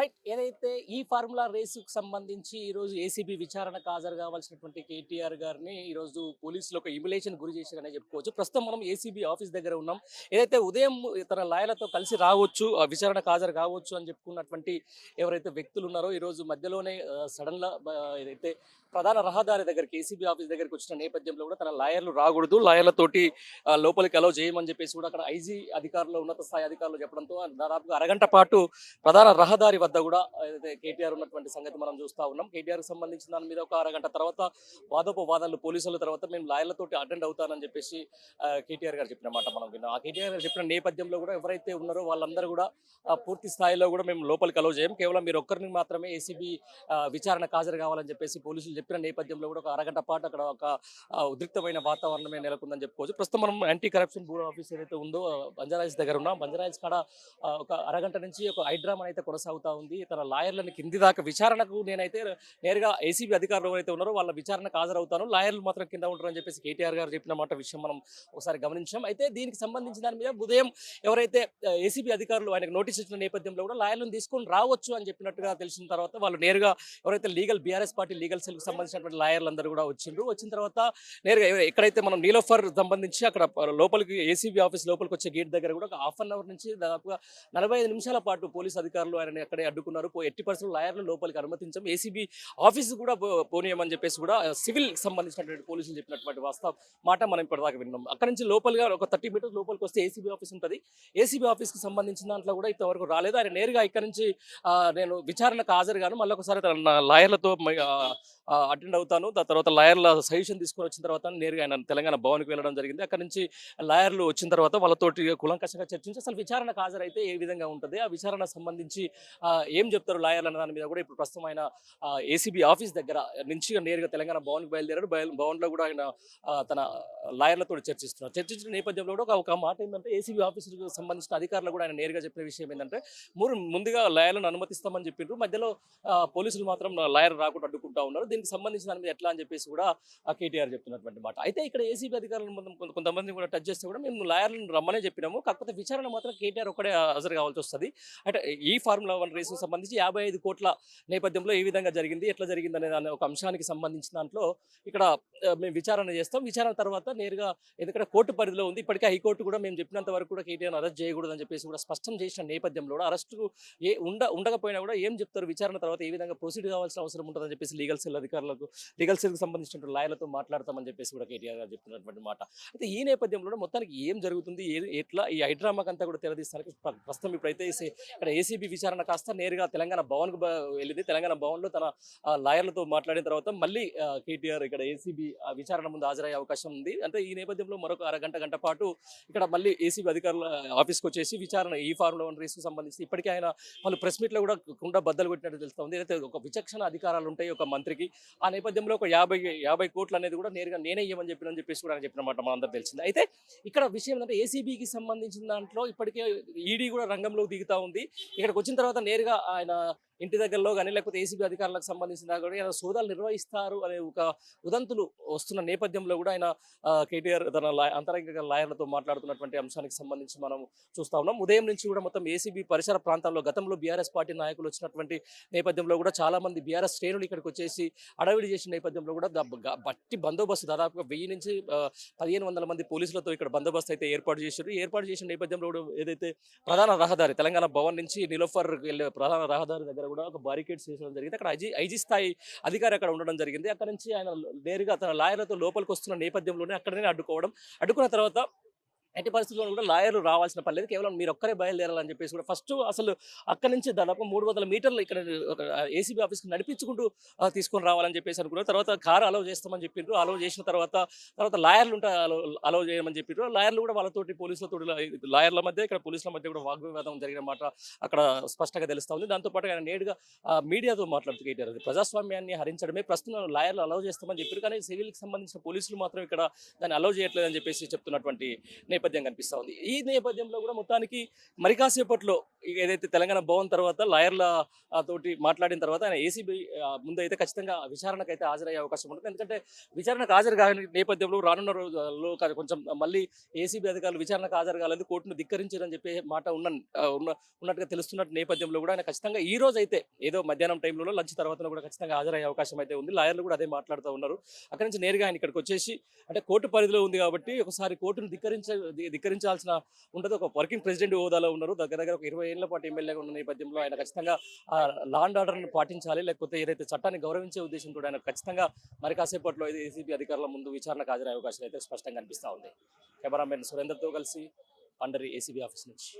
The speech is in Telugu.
రైట్. ఏదైతే ఈ ఫార్ములా రేసుకు సంబంధించి ఈరోజు ఏసీబీ విచారణకు హాజరు కావాల్సినటువంటి కేటీఆర్ గారిని ఈరోజు పోలీసులు ఒక ఇమిలేషన్ గురి చేశారని చెప్పుకోవచ్చు. ప్రస్తుతం మనం ఏసీబీ ఆఫీస్ దగ్గర ఉన్నాం. ఏదైతే ఉదయం తన లాయర్లతో కలిసి రావచ్చు విచారణకు హాజరు కావచ్చు అని చెప్పుకున్నటువంటి ఎవరైతే వ్యక్తులు ఉన్నారో ఈరోజు మధ్యలోనే సడన్గా ఏదైతే ప్రధాన రహదారి దగ్గరికి ఏసీబీ ఆఫీస్ దగ్గరికి వచ్చిన నేపథ్యంలో కూడా తన లాయర్లు రాకూడదు. లాయర్లతోటి లోపలికి అలౌ చేయమని చెప్పేసి కూడా అక్కడ ఐజీ అధికారులు ఉన్నత స్థాయి అధికారులు చెప్పడంతో దాదాపుగా అరగంట పాటు ప్రధాన రహదారి వద్ద కూడా ఏదైతే కేటీఆర్ ఉన్నటువంటి సంగతి మనం చూస్తా ఉన్నాం. కేటీఆర్ సంబంధించిన దాని మీద ఒక అరగంట తర్వాత వాదోపవాదాలు పోలీసుల తర్వాత మేము లాయర్లతోటి అటెండ్ అవుతానని చెప్పేసి కేటీఆర్ గారు చెప్పిన మాట మనం విన్నాం. ఆ కేటీఆర్ గారు చెప్పిన నేపథ్యంలో కూడా ఎవరైతే ఉన్నారో వాళ్ళందరూ కూడా పూర్తి స్థాయిలో కూడా మేము లోపలికి అలౌ చేయం. కేవలం మీరు ఒక్కరిని మాత్రమే ఏసీబీ విచారణకు హాజరు కావాలని చెప్పేసి పోలీసులు చెప్పిన నేపథ్యంలో కూడా ఒక అరగంట పాటు అక్కడ ఒక ఉద్రిక్తమైన వాతావరణమే నెలకొందని చెప్పుకోవచ్చు. ప్రస్తుతం మనం యాంటీ కరప్షన్ బ్యూరో ఆఫీస్ ఏదైతే ఉందో ఆ, బంజారాయిల్స్ దగ్గర ఉన్నాం. బంజారాయిల్స్ కాడ ఒక అరగంట నుంచి ఒక హైడ్రామా అయితే కొనసాగుతా ఉంది. తన లాయర్లను కింది దాకా విచారణకు నేనైతే నేరుగా ఏసీబీ అధికారులు ఎవరైతే ఉన్నారో వాళ్ళ విచారణకు హాజరవుతాను. లాయర్లు మాత్రం కింద ఉంటారని చెప్పేసి కేటీఆర్ గారు చెప్పిన మాట విషయం మనం ఒకసారి గమనించాం. అయితే దీనికి సంబంధించిన దాని మీద ఉదయం ఎవరైతే ఏసీబీ అధికారులు ఆయనకు నోటీస్ ఇచ్చిన నేపథ్యంలో కూడా లాయర్లను తీసుకొని రావచ్చు అని చెప్పినట్టుగా తెలిసిన తర్వాత వాళ్ళు నేరుగా ఎవరైతే లీగల్ బీఆర్ఎస్ పార్టీ లీగల్ సెల్కి సంబంధించినటువంటి లాయర్లందరూ కూడా వచ్చిండ్రు. వచ్చిన తర్వాత నేరుగా ఎక్కడైతే మనం నీలోఫర్ సంబంధించి అక్కడ లోపలికి ఏసీబీ ఆఫీస్ లోపలికి వచ్చే గేట్ దగ్గర కూడా ఒక హాఫ్ అన్ అవర్ నుంచి దాదాపుగా నలభై ఐదు నిమిషాల పాటు పోలీస్ అధికారులు ఆయన అక్కడ అడ్డుకున్నారు. ఎట్టి పరిస్థితులు లాయర్లు లోపలికి అనుమతించాం. ఏసీబీ ఆఫీస్ కూడా పోనీయమని చెప్పేసి కూడా సివిల్ సంబంధించినటువంటి పోలీసులు చెప్పినటువంటి వాస్తవ మాట మనం ఇప్పటిదాకా విన్నాం. అక్కడ నుంచి లోపలిగా ఒక థర్టీ మీటర్స్ లోపలికి వస్తే ఏసీబీ ఆఫీస్ ఉంటుంది. ఏసీబీ ఆఫీస్కి సంబంధించిన దాంట్లో కూడా ఇంతవరకు రాలేదు. ఆయన నేరుగా ఇక్కడ నుంచి నేను విచారణకు హాజరుగాను. మళ్ళీ ఒకసారి లాయర్లతో అటెండ్ అవుతాను. దాని తర్వాత లాయర్ల సజెషన్ తీసుకొని వచ్చిన తర్వాత నేరుగా ఆయన తెలంగాణ భవన్కి వెళ్ళడం జరిగింది. అక్కడ నుంచి లాయర్లు వచ్చిన తర్వాత వాళ్ళతోటి కులంకషంగా చర్చించి అసలు విచారణకు హాజరైతే ఏ విధంగా ఉంటుంది? ఆ విచారణ సంబంధించి ఆ, ఏం చెప్తారు లాయర్లు అన్న దాని మీద కూడా ఇప్పుడు ప్రస్తుతం ఆయన ఏసీబీ ఆఫీస్ దగ్గర నుంచి నేరుగా తెలంగాణ భవన్కి బయలుదేరాడు. బయలు భవన్లో కూడా ఆయన తన లాయర్లతో చర్చిస్తున్నారు. చర్చించిన నేపథ్యంలో కూడా ఒక- మాట ఏంటంటే ఏసీబీ ఆఫీసుకు సంబంధించిన అధికారులు కూడా ఆయన నేరుగా చెప్పిన విషయం ఏంటంటే మూడు ముందుగా లాయర్లను అనుమతిస్తామని చెప్పిండ్రు మధ్యలో పోలీసులు మాత్రం లాయర్ రాకుండా అడ్డుకుంటా ఉన్నారు. దీనికి సంబంధించిన దాని మీద ఎట్లా అని చెప్పేసి కూడా ఆ కేటీఆర్ చెప్తున్నటువంటి మాట. అయితే ఇక్కడ ఏసీబీ అధికారులు కొంత- కొంతమంది కూడా టచ్ చేస్తే కూడా మేము లాయర్లను రమ్మనే చెప్పినాము. కాకపోతే విచారణ మాత్రం కేటీఆర్ ఒక్కడే హాజరు కావాల్సి వస్తుంది. అంటే ఈ ఫార్ములా వన్ రేసుకు సంబంధించి యాభై ఐదు కోట్ల నేపథ్యంలో ఏ విధంగా జరిగింది ఎట్లా జరిగింది అనే దాని ఒక అంశానికి సంబంధించిన దాంట్లో ఇక్కడ మేము విచారణ చేస్తాం. విచారణ తర్వాత నేరుగా ఎందుకంటే కోర్టు పరిధిలో ఉంది. ఇప్పటికే హైకోర్టు కూడా మేము చెప్పినంత వరకు కూడా కేటీఆర్ అరెస్ట్ చేయకూడదు అని చెప్పేసి కూడా స్పష్టం చేసిన నేపథ్యంలో కూడా అరెస్టు ఏ ఉండ ఉండకపోయినా కూడా ఏం చెప్తారు? విచారణ తర్వాత ఏ విధంగా ప్రొసీడ్ కావాల్సిన అవసరం ఉంటుందని చెప్పేసి లీగల్ సెల్ అధికారులకు లీగల్ సెల్కి సంబంధించిన లాయర్లతో మాట్లాడతామని చెప్పేసి కూడా కేటీఆర్ గారు చెప్తున్నటువంటి మాట. అయితే ఈ నేపథ్యంలో మొత్తానికి ఏం జరుగుతుంది? ఎట్లా ఈ హైడ్రామాకంతా కూడా తెరదీస్తానికి ప్రస్తుతం ఇప్పుడైతే ఇక్కడ ఏసీబీ విచారణ కాస్త నేరుగా తెలంగాణ భవన్కు వెళ్ళింది. తెలంగాణ భవన్లో తన లాయర్లతో మాట్లాడిన తర్వాత మళ్ళీ కేటీఆర్ ఇక్కడ ఏసీబీ విచారణ ముందు హాజరయ్యే అవకాశం ఉంది. అంటే ఈ నేపథ్యంలో మరొక అరగంట గంట పాటు ఇక్కడ మళ్ళీ ఏసీబీ అధికారుల ఆఫీస్కి వచ్చేసి విచారణ ఈ ఫార్ములా వన్ రేస్కు సంబంధించి ఇప్పటికే ఆయన పలు ప్రెస్ మీట్లో కూడా కుండ బద్దలు కొట్టినట్టు తెలుస్తుంది అయితే ఒక విచక్షణ అధికారాలు ఉంటాయి ఒక మంత్రికి. ఆ నేపథ్యంలో ఒక యాభై యాభై కోట్లు అనేది కూడా నేరుగా నేనే ఇవ్వమని చెప్పిన చెప్పేసి కూడా ఆయన చెప్పినమాట మనందరూ తెలిసింది. అయితే ఇక్కడ విషయం ఏంటంటే ఏసీబీకి సంబంధించిన దాంట్లో ఇప్పటికే ఈడీ కూడా రంగంలో దిగుతా ఉంది. ఇక్కడికి వచ్చిన తర్వాత నేరుగా ఆయన ఇంటి దగ్గరలో కానీ లేకపోతే ఏసీబీ అధికారులకు సంబంధించిన కూడా ఆయన సోదాలు నిర్వహిస్తారు అనే ఒక ఉదంతులు వస్తున్న నేపథ్యంలో కూడా ఆయన కేటీఆర్ తన అంతరంగిక లాయర్లతో మాట్లాడుతున్నటువంటి అంశానికి సంబంధించి మనం చూస్తా ఉన్నాం. ఉదయం నుంచి కూడా మొత్తం ఏసీబీ పరిసర ప్రాంతాల్లో గతంలో బీఆర్ఎస్ పార్టీ నాయకులు వచ్చినటువంటి నేపథ్యంలో కూడా చాలా మంది బీఆర్ఎస్ శ్రేణులు ఇక్కడికి వచ్చేసి అడవిడి చేసిన నేపథ్యంలో కూడా బట్టి బందోబస్తు దాదాపుగా వెయ్యి నుంచి పదిహేను వందల మంది పోలీసులతో ఇక్కడ బందోబస్తు అయితే ఏర్పాటు చేశారు. ఏర్పాటు చేసిన నేపథ్యంలో కూడా ఏదైతే ప్రధాన రహదారి తెలంగాణ భవన్ నుంచి నిలోఫర్ వెళ్ళే ప్రధాన రహదారి దగ్గర కూడా ఒక బారికేడ్స్ వేసడం జరిగింది. అక్కడ ఐజీ ఐజీ స్థాయి అధికారి అక్కడ ఉండడం జరిగింది. అక్కడ నుంచి ఆయన నేరుగా తన లాయర్లతో లోపలికి వస్తున్న నేపథ్యంలోనే అక్కడనే అడ్డుకోవడం. అడ్డుకున్న తర్వాత ఎట్టి పరిస్థితుల్లో కూడా లాయర్లు రావాల్సిన పని లేదు. కేవలం మీరు ఒక్కరే బయలుదేరాలని చెప్పేసి కూడా ఫస్ట్ అసలు అక్కడి నుంచి దాదాపు మూడు వందల మీటర్లు ఇక్కడ ఏసీబీ ఆఫీస్కి నడిపించుకుంటూ తీసుకొని రావాలని చెప్పేసి అనుకున్నారు. తర్వాత కారు అలౌ చేస్తామని చెప్పిండ్రు అలౌ చేసిన తర్వాత తర్వాత లాయర్లు ఉంటే అలౌ చేయమని చెప్పిండ్రు లాయర్లు కూడా వాళ్ళతోటి పోలీసులతో లాయర్ల మధ్య ఇక్కడ పోలీసుల మధ్య కూడా వాగ్వివాదం జరిగిన మాట అక్కడ స్పష్టంగా తెలుస్తా ఉంది. దాంతోపాటు ఆయన నేరుగా మీడియాతో మాట్లాడుతూ కేటారు ప్రజాస్వామ్యాన్ని హరించడమే ప్రస్తుతం లాయర్లు అలౌ చేస్తామని చెప్పారు కానీ సివిల్కి సంబంధించిన పోలీసులు మాత్రం ఇక్కడ దాన్ని అలౌ చేయట్లేదని చెప్పేసి చెప్తున్నటువంటి నేపథ్యం కనిపిస్తూ ఉంది. ఈ నేపథ్యంలో కూడా మొత్తానికి మరి కాసేపట్లో ఏదైతే తెలంగాణ భవన్ తర్వాత లాయర్ల తోటి మాట్లాడిన తర్వాత ఆయన ఏసీబీ ముందు అయితే ఖచ్చితంగా విచారణకు అయితే హాజరయ్యే అవకాశం ఉంటుంది. ఎందుకంటే విచారణకు హాజరు కాని నేపథ్యంలో రానున్న రోజుల్లో కొంచెం మళ్ళీ ఏసీబీ అధికారులు విచారణకు హాజరు కాలేదు కోర్టును ధిక్కరించారని చెప్పే మాట ఉన్న ఉన్న ఉన్నట్టుగా తెలుస్తున్నట్టు నేపథ్యంలో కూడా ఆయన ఖచ్చితంగా ఈ రోజు అయితే ఏదో మధ్యాహ్నం టైంలో లంచ్ తర్వాత కూడా ఖచ్చితంగా హాజరయ్యే అవకాశం అయితే ఉంది. లాయర్లు కూడా అదే మాట్లాడుతూ ఉన్నారు. అక్కడి నుంచి నేరుగా ఆయన ఇక్కడికి వచ్చేసి అంటే కోర్టు పరిధిలో ఉంది కాబట్టి ఒకసారి కోర్టును ధిక్కరించ ధిక్కరించాల్సిన ఉంటుంది. ఒక వర్కింగ్ ప్రెసిడెంట్ హోదాలో ఉన్నారు. దగ్గర దగ్గర ఒక ఇరవై ఏళ్ళ పాటు ఎమ్మెల్యేగా ఉన్న నేపథ్యంలో ఆయన ఖచ్చితంగా లాండ్ ఆర్డర్ని పాటించాలి. లేకపోతే ఏదైతే చట్టాన్ని గౌరవించే ఉద్దేశంతో ఆయన ఖచ్చితంగా మరి కాసేపట్లో అయితే ఏసీబీ అధికారుల ముందు విచారణకు హాజరయ్యే అవకాశం అయితే స్పష్టంగా కనిపిస్తూ ఉంది. కెమెరామెన్ సురేందర్తో కలిసి పండరి ఏసీబీ ఆఫీస్ నుంచి.